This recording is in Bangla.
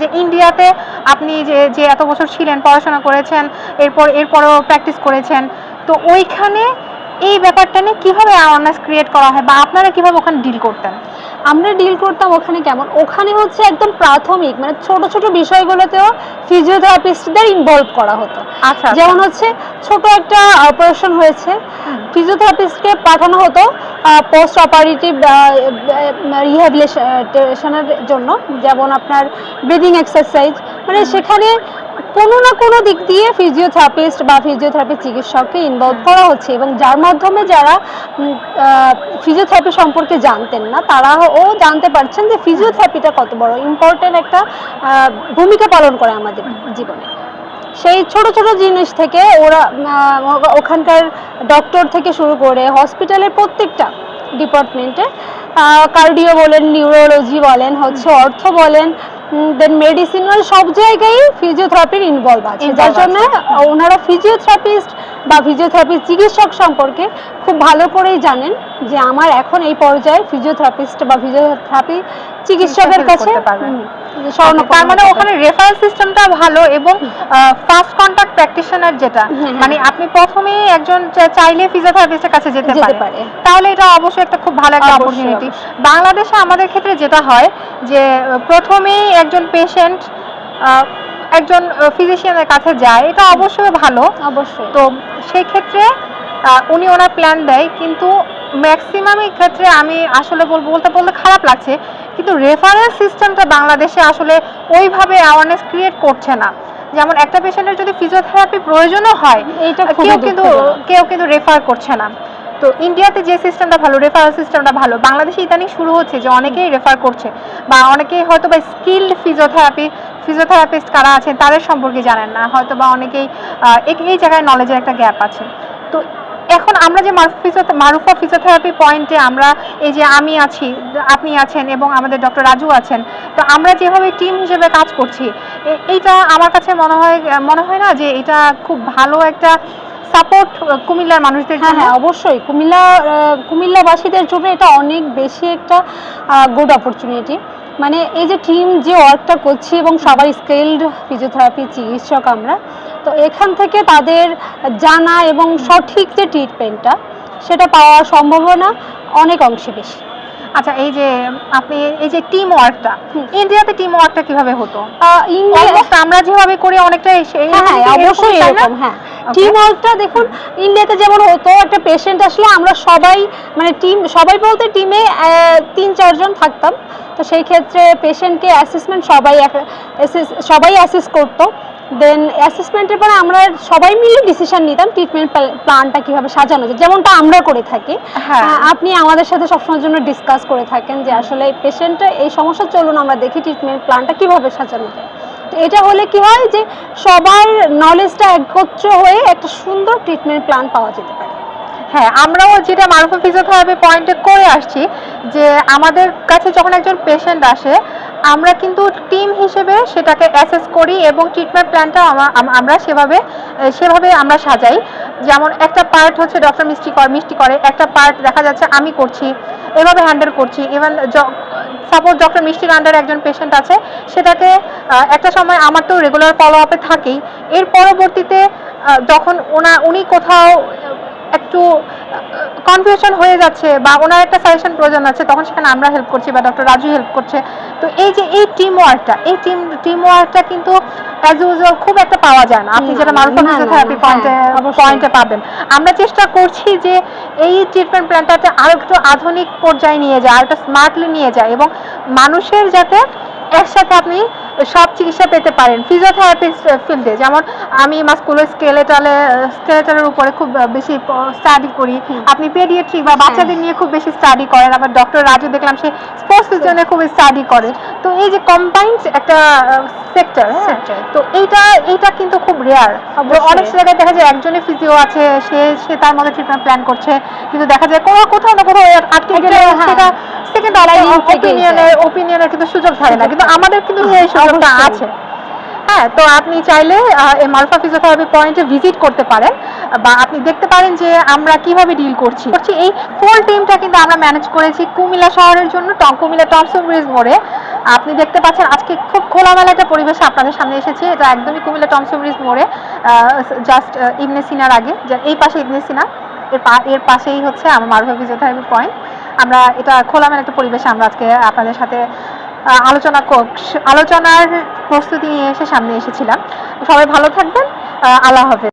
যে ইন্ডিয়াতে আপনি যে যে এত বছর ছিলেন, পড়াশোনা করেছেন, এরপর, এরপরও প্র্যাকটিস করেছেন, তো ওইখানে এই ব্যাপারটা নিয়ে কীভাবে অ্যাওয়ারনেস ক্রিয়েট করা হয় বা আপনারা কীভাবে ওখানে ডিল করতেন? আমরা ডিল করতাম ওখানে কেমন? ওখানে হচ্ছে একদম প্রাথমিক মানে ছোট ছোট বিষয়গুলোতেও ফিজিওথেরাপিস্টদের ইনভলভ করা হতো। আচ্ছা যেমন হচ্ছে ছোট একটা অপারেশন হয়েছে। ফিজিওথেরাপিস্টকে পাঠানো হতো পোস্ট অপারেটিভ রিহ্যাবিলিটেশনের জন্য যেমন আপনার ব্রিদিং এক্সারসাইজ মানে সেখানে কোনো না কোনো দিক দিয়ে ফিজিওথেরাপিস্ট বা ফিজিওথেরাপি চিকিৎসককে ইনভলভ করা হচ্ছে এবং যার মাধ্যমে যারা ফিজিওথেরাপি সম্পর্কে জানতেন না, তারাও জানতে পারছেন যে ফিজিওথেরাপিটা কত বড় ইম্পর্টেন্ট একটা ভূমিকা পালন করে আমাদের জীবনে। সেই ছোট ছোট জিনিস থেকে ওরা ওখানকার ডক্টর থেকে শুরু করে হসপিটালের প্রত্যেকটা ডিপার্টমেন্টে কার্ডিও বলেন নিউরোলজি বলেন, হচ্ছে অর্থ বলেন দেন মেডিসিনাল সব জায়গায় ফিজিওথেরাপির ইনভলভ আছে। যার জন্য ওনারা ফিজিওথেরাপিস্ট বা ফিজিওথেরাপি চিকিৎসক সম্পর্কে খুব ভালো করেই জানেন যে আমার এখন এই পর্যায়ে ফিজিওথেরাপিস্ট বা ফিজিওথেরাপি চিকিৎসকের কাছে তার মানে ওখানে রেফারেল সিস্টেমটা ভালো এবং ফার্স্ট কন্টাক্ট প্র্যাকটিশনার যেটা মানে আপনি প্রথমেই একজন চাইলে ফিজিওথেরাপিস্টের কাছে যেতে পারে। তাহলে এটা অবশ্যই একটা খুব ভালো একটা অপরচুনিটি বাংলাদেশে আমাদের ক্ষেত্রে যেটা হয় যে প্রথমেই একজন পেশেন্ট একজন ফিজিশিয়ানের কাছে যায় এটা অবশ্যই ভালো। অবশ্যই। তো সেই ক্ষেত্রে উনি ওনার প্ল্যান দেয় কিন্তু ম্যাক্সিমাম ক্ষেত্রে আমি আসলে বলব বলতে বলতে খারাপ লাগছে কিন্তু রেফারেন্স সিস্টেমটা বাংলাদেশে আসলে ওইভাবে অ্যাওয়ারনেস ক্রিয়েট করছে না। যেমন একটা পেশেন্টের যদি ফিজিওথেরাপি প্রয়োজনও হয় এইটা কেউ কিন্তু কেউ কিন্তু রেফার করছে না। তো ইন্ডিয়াতে যে সিস্টেমটা ভালো রেফারেল সিস্টেমটা ভালো বাংলাদেশে ইদানিং শুরু হচ্ছে যে অনেকেই রেফার করছে বা অনেকেই হয়তো বা স্কিল্ড ফিজিওথেরাপি ফিজিওথেরাপিস্ট কারা আছেন তাদের সম্পর্কে জানেন না হয়তো বা অনেকেই এই- জায়গায় নলেজের একটা গ্যাপ আছে। তো আমরা যে মারুফা ফিজিও মারুফা ফিজিওথেরাপি পয়েন্টে আমরা এই যে আমি আছি আপনি আছেন এবং আমাদের ডক্টর রাজু আছেন তো আমরা যেভাবে টিম হিসেবে কাজ করছি এইটা আমার কাছে মনে হয় মনে হয় না যে এটা খুব ভালো একটা সাপোর্ট কুমিল্লার মানুষদের হ্যাঁ জন্য? হ্যাঁ অবশ্যই। কুমিল্লা কুমিল্লাবাসীদের জন্য এটা অনেক বেশি একটা গুড অপরচুনিটি মানে এই যে টিম যে ওয়ার্কটা করছি এবং সবাই স্কেলড ফিজিওথেরাপি চিকিৎসক আমরা তো এখান থেকে তাদের জানা এবং সঠিক যে ট্রিটমেন্টটা সেটা পাওয়ার সম্ভাবনা অনেক অংশে বেশি। আচ্ছা এই যে আপনি এই যে টিম ওয়ার্কটা ইন্ডিয়াতে টিম ওয়ার্কটা কীভাবে হতো? ইন্ডিয়া আমরা যেভাবে করি অনেকটা হ্যাঁ হ্যাঁ অবশ্যই এরকম হ্যাঁ। টিম ওয়ার্কটা দেখুন ইন্ডিয়াতে যেমন হতো একটা পেশেন্ট আসলে আমরা সবাই মানে টিম সবাই বলতে টিমে তিন চারজন থাকতাম। তো সেই ক্ষেত্রে পেশেন্টকে অ্যাসেসমেন্ট সবাই সবাই অ্যাসেস করতো। দেন অ্যাসেসমেন্টের পরে আমরা সবাই মিলে ডিসিশন নিতাম ট্রিটমেন্ট প্ল্যানটা কীভাবে সাজানো যায়। যেমনটা আমরা করে থাকি। হ্যাঁ। আপনি আমাদের সাথে সবসময়ের জন্য ডিসকাস করে থাকেন যে আসলে পেশেন্টটা এই সমস্যা চলুন আমরা দেখি ট্রিটমেন্ট প্ল্যানটা কীভাবে সাজানো যায়। তো এটা হলে কি হয় যে সবার নলেজটা একত্র হয়ে একটা সুন্দর ট্রিটমেন্ট প্ল্যান পাওয়া যেতে পারে। হ্যাঁ আমরাও যেটা মারুফা ফিজিওথেরাপি পয়েন্টে করে আসছি যে আমাদের কাছে যখন একজন পেশেন্ট আসে, আমরা কিন্তু টিম হিসেবে সেটাকে অ্যাসেস করি এবং ট্রিটমেন্ট প্ল্যানটাও আমরা সেভাবে সেভাবে আমরা সাজাই। যেমন একটা পার্ট হচ্ছে ডক্টর মিষ্টি করে মিষ্টি করে, একটা পার্ট দেখা যাচ্ছে আমি করছি, এভাবে হ্যান্ডেল করছি। ইভেন সাপোজ ডক্টর মিষ্টির আন্ডারে একজন পেশেন্ট আছে, সেটাকে একটা সময় আমার তো রেগুলার ফলো আপে থাকেই। এর পরবর্তীতে যখন ওনা, উনি কোথাও একটু কনফিউশন হয়ে যাচ্ছে বা ওনার একটা সাজেশন প্রয়োজন আছে তখন সেখানে আমরা হেল্প করছি বা ডক্টর রাজু হেল্প করছে। তো এই যে এই টিম ওয়ার্কটা এই টিম টিম ওয়ার্কটা কিন্তু অ্যাজ ইউজুয়াল খুব একটা পাওয়া যায় না। আপনি যেটা মারুফা ফিজিওথেরাপি পয়েন্টে পয়েন্টে পাবেন। আমরা চেষ্টা করছি যে এই ট্রিটমেন্ট প্ল্যানটাতে আরও একটু আধুনিক পর্যায়ে নিয়ে যায় আর একটু স্মার্টলি নিয়ে যায় এবং মানুষের যাতে একসাথে আপনি সব চিকিৎসা পেতে পারেন। ফিজিওথেরাপি ফিল্ডে যেমন আমি মাস্কুলো স্কেলেটালে স্কেলেটালের উপরে খুব বেশি স্টাডি করি। আপনি পেডিয়াট্রিক বা বাচ্চাদের নিয়ে খুব বেশি স্টাডি করেন। আবার ডক্টর রাজু দেখলাম সে স্পোর্টস ফিজিওনে খুব স্টাডি করে। তো এই যে কম্বাইন্ড একটা সেক্টর Sector. তো এইটা এইটা কিন্তু খুব রেয়ার। অনেক জায়গায় দেখা যায় একজনের ফিজিও আছে সে সে তার মধ্যে ট্রিটমেন্ট প্ল্যান করছে। কিন্তু দেখা যায় কোথাও না কোথাও আটকে গেলে হ্যাঁ। সেটা Lining ওপিনিয়নের ওপিনিয়নের কিন্তু সুযোগ থাকে না কিন্তু আমাদের কিন্তু এই সুযোগটা আছে। হ্যাঁ হ্যাঁ তো আপনি চাইলে এই মারুফা ফিজিওথেরাপি পয়েন্টে ভিজিট করতে পারেন বা আপনি দেখতে পারেন যে আমরা কীভাবে ডিল করছি। করছি এই ফুল টিমটা কিন্তু আমরা ম্যানেজ করেছি কুমিল্লা শহরের জন্য কুমিল্লা টমসন ব্রিজ মোড়ে। আপনি দেখতে পাচ্ছেন আজকে খুব খোলামেলা একটা পরিবেশে আপনাদের সামনে এসেছি এটা একদমই কুমিল্লা টমসন ব্রিজ মোড়ে জাস্ট ইবনে সিনার আগে এই পাশে ইবনে সিনা এর পাশেই হচ্ছে আমার মারুফা ফিজিওথেরাপি পয়েন্ট আমরা এটা খোলামেলা একটা পরিবেশে আমরা আজকে আপনাদের সাথে আলোচনা আলোচনার প্রস্তুতি নিয়ে এসে সামনে এসেছিলাম। সবাই ভালো থাকবেন। আল্লাহ হাফেজ।